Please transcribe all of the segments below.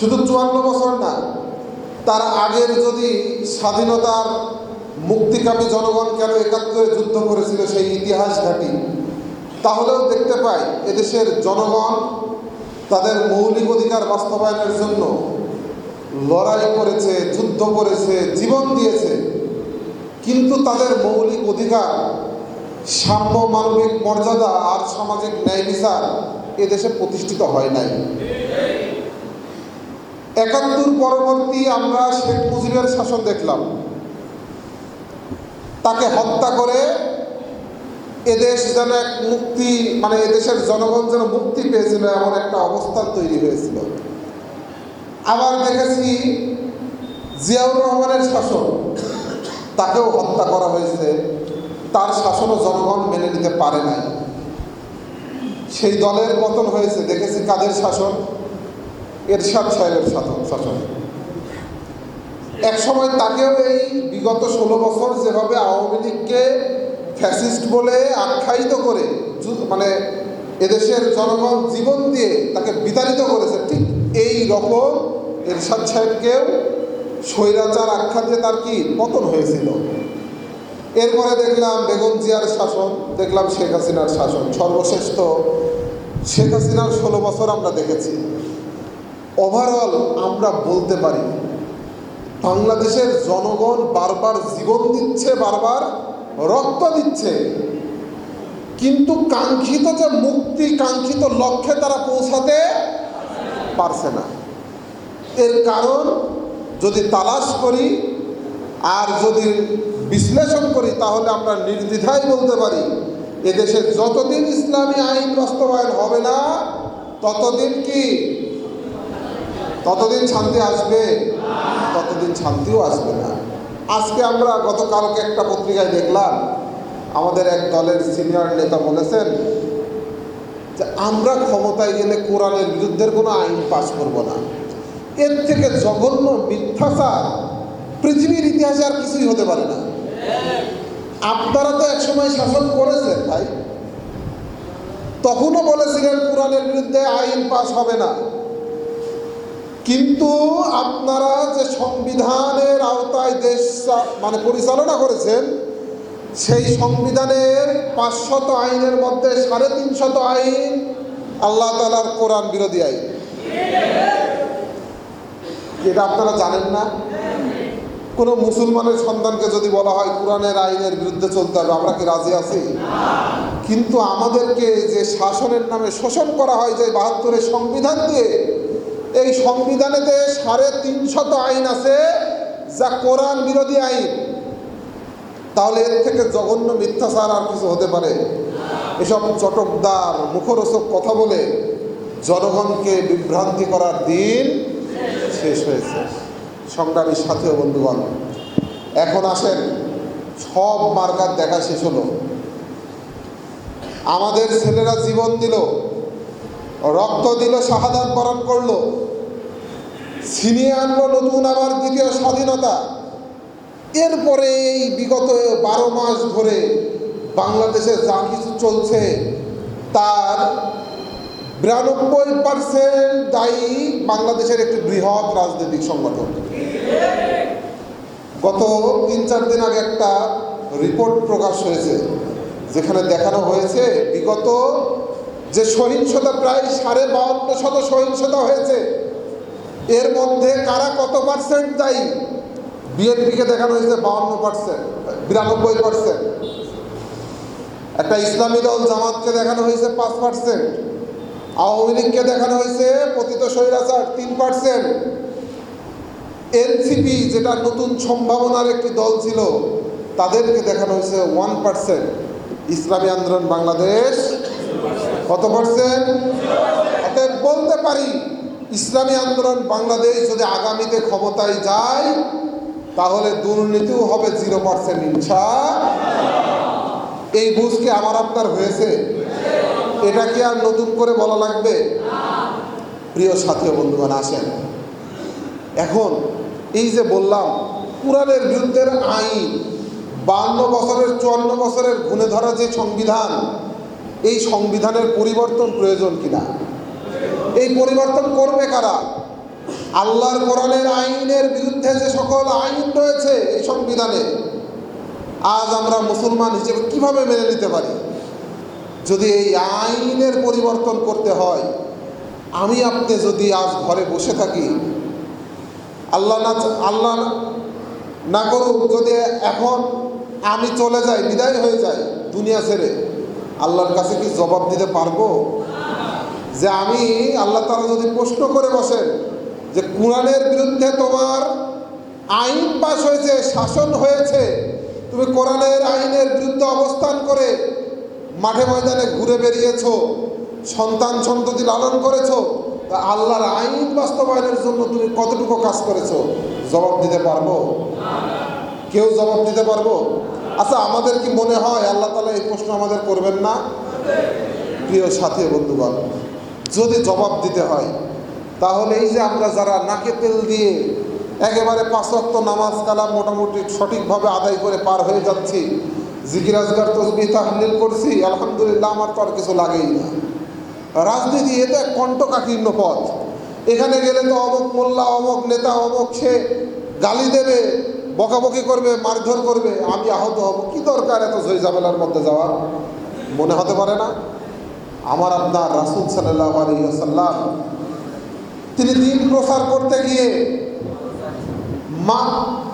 শুধু চুয়ান্ন বছর না, তার আগের যদি স্বাধীনতার মুক্তিকামী জনগণ কেন একাত্তরে যুদ্ধ করেছিল সেই ইতিহাস ঘাটি, তাহলেও দেখতে পাই এদেশের জনগণ তাদের মৌলিক অধিকার বাস্তবায়নের জন্য লড়াই করেছে, যুদ্ধ করেছে, জীবন দিয়েছে। কিন্তু তাদের মৌলিক অধিকার, সাম্য, মানবিক মর্যাদা আর সামাজিক ন্যায় বিচার এদেশে প্রতিষ্ঠিত হয় নাই। একাত্তর পরবর্তী আমরা শেখ মুজিবের শাসন দেখলাম। তাকে হত্যা করে এদেশ যেন এক মুক্তি মানে এদেশের জনগণ যেন মুক্তি পেয়েছিল এমন একটা অবস্থান তৈরি হয়েছিল। আবার দেখেছি জিয়াউর রহমানের শাসন, তাকেও হত্যা করা হয়েছে। তার শাসনও জনগণ মেনে নিতে পারে নাই। সেই দলের পতন হয়েছে, দেখেছি কাদের শাসন? এরশাদ সাহেবের শাসন শাসন। এক সময় তাকেও এই বিগত ষোলো বছর যেভাবে আওয়ামী লীগকে ফ্যাসিস্ট বলে আখ্যায়িত করে মানে এদেশের জনগণ জীবন দিয়ে তাকে বিতাড়িত করেছে, ঠিক এই রকম এরশাদ সাহেবকেও স্বৈরাচার আখ্যা দিয়ে তার কি পতন হয়েছিল? এরপরে দেখলাম বেগম জিয়ার শাসন, দেখলাম শেখ হাসিনার শাসন। সর্বশেষ তো শেখ হাসিনার ষোলো বছর আমরা দেখেছি। ওভারঅল আমরা বলতে পারি, বাংলাদেশের জনগণ বারবার জীবন দিচ্ছে, বারবার রক্ত দিচ্ছে। কিন্তু কাঙ্ক্ষিত যে মুক্তি, কাঙ্ক্ষিত লক্ষ্যে তারা পৌঁছাতে পারছে না। এর কারণ, যদি তালাশ করি আর যদি বিশ্লেষণ করি, তাহলে আমরা নির্দ্বিধায় বলতে পারি, এদেশে যতদিন ইসলামী আইন বাস্তবায়ন হবে না, ততদিন কি ততদিন শান্তি আসবে? ততদিন শান্তিও আসবে না। আজকে আমরা গতকালকে একটা পত্রিকায় দেখলাম, আমাদের এক দলের সিনিয়র নেতা বলেছেন যে, আমরা ক্ষমতায় গেলে কোরআনের বিরুদ্ধের কোনো আইন পাশ করব না। এর থেকে জঘন্য মিথ্যাচার পৃথিবীর ইতিহাসে আর কিছুই হতে পারে না। আপনারা তো একসময় শাসন করেছেন ভাই। তখনও বলেছিলেন, কোরআনের বিরুদ্ধে আইন পাশ হবে না। কিন্তু আপনারা যে সংবিধানের আওতায় দেশ মানে পরিচালনা করেছেন, সেই সংবিধানের পাঁচশত আইনের মধ্যে সাড়ে তিনশত আইন আল্লাহ তালার কোরআন বিরোধী আইন। এটা আপনারা জানেন না? কোনো মুসলমানের সন্তানকে যদি বলা হয় কোরআনের আইনের বিরুদ্ধে চলতে হবে, আমরা কি রাজি আছি? কিন্তু আমাদেরকে যে শাসনের নামে শোষণ করা হয়, যে বাহাত্তরের সংবিধান দিয়ে এই সংবিধানেতে সাড়ে তিনশত আইন আছে, যা কোরআন বিরোধী আইন। তাহলে এর থেকে জঘন্য মিথ্যাচার আর কিছু হতে পারে? এসব চটকদার, মুখরোচক কথা বলে জনগণকে বিভ্রান্তি করার দিন শেষ হয়েছে। সংগ্রামী সাথেও বন্ধুগণ, এখন আসেন, সব মার্কার দেখা শেষ হলো। আমাদের ছেলেরা জীবন দিল। রক্ত দিল শাহাদাত বরণ করল। ছিনিয়ে আনলো নতুন আবার দ্বিতীয় স্বাধীনতা। এরপরে এই বিগত বারো মাস ধরে বাংলাদেশে যা কিছু চলছে, তার বিরানব্বই পার্সেন্ট দায়ী বাংলাদেশের একটি বৃহৎ রাজনৈতিক সংগঠন। গত তিন চার দিন আগে একটা রিপোর্ট প্রকাশ হয়েছে, যেখানে দেখানো হয়েছে বিগত যে সহিংসতা প্রায় সাড়ে বাউন্ন শত সহিংসতা হয়েছে, এর মধ্যে কারা কত পার্সেন্ট দায়ী? বিএনপিকে দেখানো হয়েছে বাউন্ন পার্সেন্ট বিরানব্বই পার্সেন্ট একটা ইসলামী দল জামাতকে দেখানো হয়েছে পাঁচ পার্সেন্ট আওয়ামী লীগকে দেখানো হয়েছে পতিত স্বৈরাচার তিন পার্সেন্ট এনসিপি যেটা নতুন সম্ভাবনার একটি দল ছিল, তাদেরকে দেখানো হয়েছে ওয়ান পার্সেন্ট ইসলামী আন্দোলন বাংলাদেশ কত পার্সেন্ট? অতএব বলতে পারি, ইসলামী আন্দোলন বাংলাদেশ যদি আগামীতে ক্ষমতায় যায়, তাহলে দুর্নীতিও হবে জিরো পার্সেন্ট ইনশা। এই বুঝ কি আমার আপনার হয়েছে? এটা কি আর নতুন করে বলা লাগবে? প্রিয় সাথী বন্ধুগণ, আসেন। এখন এই যে বললাম, কোরআনের বিরুদ্ধের আইন, বান্ন বছরের, চুয়ান্ন বছরের ঘুণে ধরা যে সংবিধান এই সংবিধানের পরিবর্তন প্রয়োজন কিনা? এই পরিবর্তন করবে কারা? আল্লাহর কোরআনের আইনের বিরুদ্ধে যে সকল আইন রয়েছে এই সংবিধানে, আজ আমরা মুসলমান হিসেবে কীভাবে মেনে নিতে পারি? যদি এই আইনের পরিবর্তন করতে হয়, আমি আপনি যদি আজ ঘরে বসে থাকি, আল্লাহ না আল্লাহ না করুক, যদি এখন আমি চলে যাই, বিদায় হয়ে যাই দুনিয়া ছেড়ে আল্লাহর কাছে কি জবাব দিতে পারব? যে আমি আল্লাহ তারা যদি প্রশ্ন করে বসেন যে কোরআনের বিরুদ্ধে তোমার আইন পাশ হয়েছে, শাসন হয়েছে, তুমি কোরআনের আইনের বিরুদ্ধে অবস্থান করে মাঠে ময়দানে ঘুরে বেরিয়েছো, সন্তান সন্ততি লালন করেছ, তা আল্লাহর আইন বাস্তবায়নের জন্য তুমি কতটুকু কাজ করেছ? জবাব দিতে পারব? কেউ জবাব দিতে পারব? আচ্ছা আমাদের কি মনে হয় আল্লাহ তালা এই প্রশ্ন আমাদের করবেন না? প্রিয় সাথী বন্ধুগণ, যদি জবাব দিতে হয়, তাহলে এই যে আমরা যারা নাকে তেল দিয়ে একেবারে পাঁচক্ত নামাজ কালাম মোটামুটি সঠিকভাবে আদায় করে পার হয়ে যাচ্ছি জিকিরাজগার তসবি তাহলিল করছি, আলহামদুলিল্লাহ আমার তো আর কিছু লাগেই না। রাজনীতি এ তো এক কণ্ঠকাকীর্ণ পথ। এখানে গেলে তো অমুক মোল্লা, অমুক নেতা, অমুক সে গালি দেবে বকাবকি করবে, মারধর করবে, আমি আহত হব। কি দরকার এত ঝামেলার মধ্যে যাওয়ার? মনে হতে পারে না? আমার আপনার রাসুল সাল্লাহ আলহিহাসাল্লাম তিনি দিন প্রসার করতে গিয়ে মা,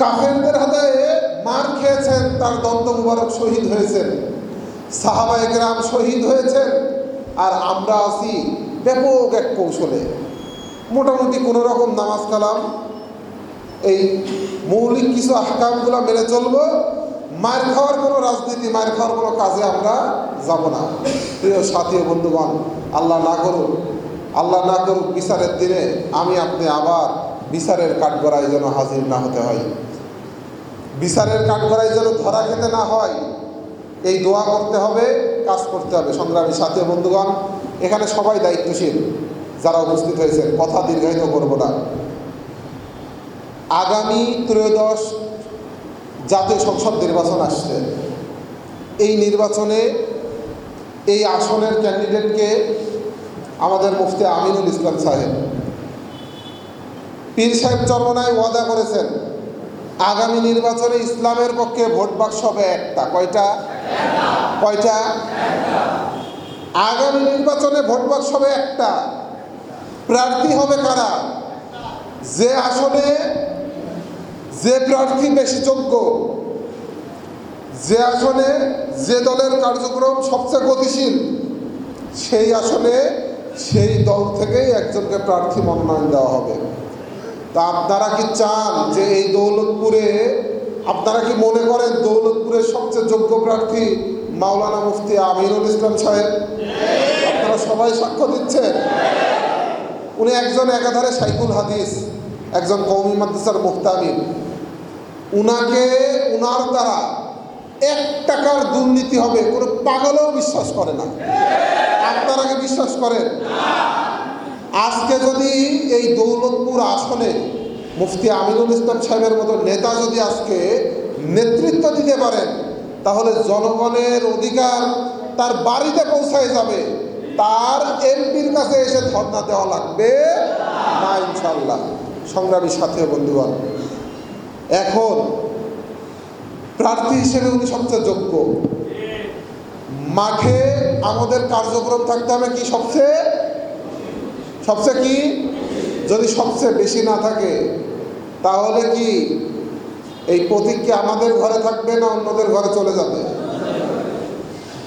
কাফেরদের হাতে মার খেয়েছেন, তার দন্ত মুবারক শহীদ হয়েছেন সাহাবা একরাম শহীদ হয়েছেন আর আমরা আছি ব্যাপক এক কৌশলে। মোটামুটি কোনো রকম নামাজ কালাম এই মৌলিক কিছু আহকামগুলো মেনে চলবো মায়ের খাওয়ার কোনো রাজনীতি মায়ের খাওয়ার কোনো কাজে আমরা যাব না। প্রিয় সাথী বন্ধুগণ, আল্লাহ না করুক, আল্লাহ না করুক, বিচারের দিনে আমি আপনি আবার বিচারের কাঠগড়ায় যেন হাজির না হতে হয়। বিচারের কাঠগড়ায় যেন ধরা খেতে না হয়, এই দোয়া করতে হবে, কাজ করতে হবে। সংগ্রামী সাথী বন্ধুগণ, এখানে সবাই দায়িত্বশীল, যারা উপস্থিত হয়েছেন, কথা দীর্ঘায়িত করব না। আগামী ত্রয়োদশ জাতীয় সংসদ নির্বাচন আসছে। এই নির্বাচনে এই আসনের ক্যান্ডিডেটকে আমাদের মুফতি আমিনুল ইসলাম সাহেব। পীর সাহেব চরমনায় ওয়াদা করেছেন, আগামী নির্বাচনে ইসলামের পক্ষে ভোট বাক্স হবে একটা। কয়টা? কয়টা? আগামী নির্বাচনে ভোট বাক্স হবে একটা। প্রার্থী হবে কারা? যে আসনে যে প্রার্থী বেশি যোগ্য, যে আসনে যে দলের কার্যক্রম সবচেয়ে গতিশীল, সেই আসনে সেই দল থেকেই একজনকে প্রার্থী মনোনয়ন দেওয়া হবে। তা আপনারা কি চান যে এই দৌলতপুরে, আপনারা কি মনে করেন দৌলতপুরের সবচেয়ে যোগ্য প্রার্থী মাওলানা মুফতি আমিনুল ইসলাম সাহেব? আপনারা সবাই সাক্ষ্য দিচ্ছেন। উনি একজন একাধারে সাইকুল হাদিস, একজন কৌমি মাদ্রাসার মুক্তামিন উনাকে, উনার দ্বারা এক টাকার দুর্নীতি হবে, কোনো পাগলেও বিশ্বাস করে না। আপনারা কি বিশ্বাস করেন? আজকে যদি এই দৌলতপুর আসনে মুফতি আমিনুল ইসলাম সাহেবের মতো নেতা যদি আজকে নেতৃত্ব দিতে পারেন, তাহলে জনগণের অধিকার তার বাড়িতে পৌঁছায় যাবে। তার এমপির কাছে এসে ধর্ণা দেওয়া লাগবে। না ইনশাল্লাহ সংগ্রামী সাথী বন্ধুগণ এখন প্রার্থী হিসেবে উনি সবচেয়ে যোগ্য। মাঠে আমাদের কার্যক্রম থাকতে হবে কি সবচেয়ে? সবচেয়ে কি? যদি সবচেয়ে বেশি না থাকে, তাহলে কি এই প্রতীক কি আমাদের ঘরে থাকবে না অন্যদের ঘরে চলে যাবে?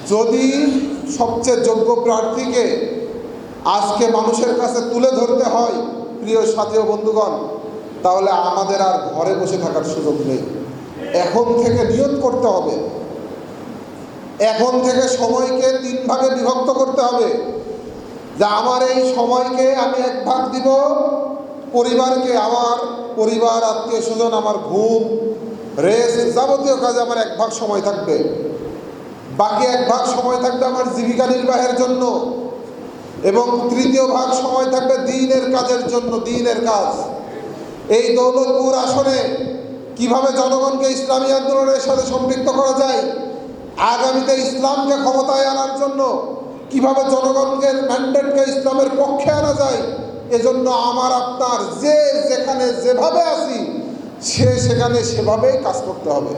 যদি সবচেয়ে যোগ্য প্রার্থীকে আজকে মানুষের কাছে তুলে ধরতে হয়, প্রিয় সাথী ও বন্ধুগণ তাহলে আমাদের আর ঘরে বসে থাকার সুযোগ নেই। এখন থেকে নিয়ত করতে হবে। এখন থেকে সময়কে তিন ভাগে বিভক্ত করতে হবে। যে আমার এই সময়কে আমি এক ভাগ দিব, পরিবারকে আমার পরিবার, আত্মীয় স্বজন, আমার ঘুম রেস্ট যাবতীয় কাজে আমার এক ভাগ সময় থাকবে। বাকি এক ভাগ সময় থাকবে আমার জীবিকা নির্বাহের জন্য। এবং তৃতীয় ভাগ সময় থাকবে দিনের কাজের জন্য, দিনের কাজ। এই দৌলতপুর আসনে কীভাবে জনগণকে ইসলামী আন্দোলনের সাথে সম্পৃক্ত করা যায়, আগামীতে ইসলামকে ক্ষমতায় আনার জন্য কীভাবে জনগণকে ম্যান্ডেটকে ইসলামের পক্ষে আনা যায়, এজন্য আমার আপনার যে যেখানে যেভাবে আসি সে সেখানে সেভাবেই কাজ করতে হবে।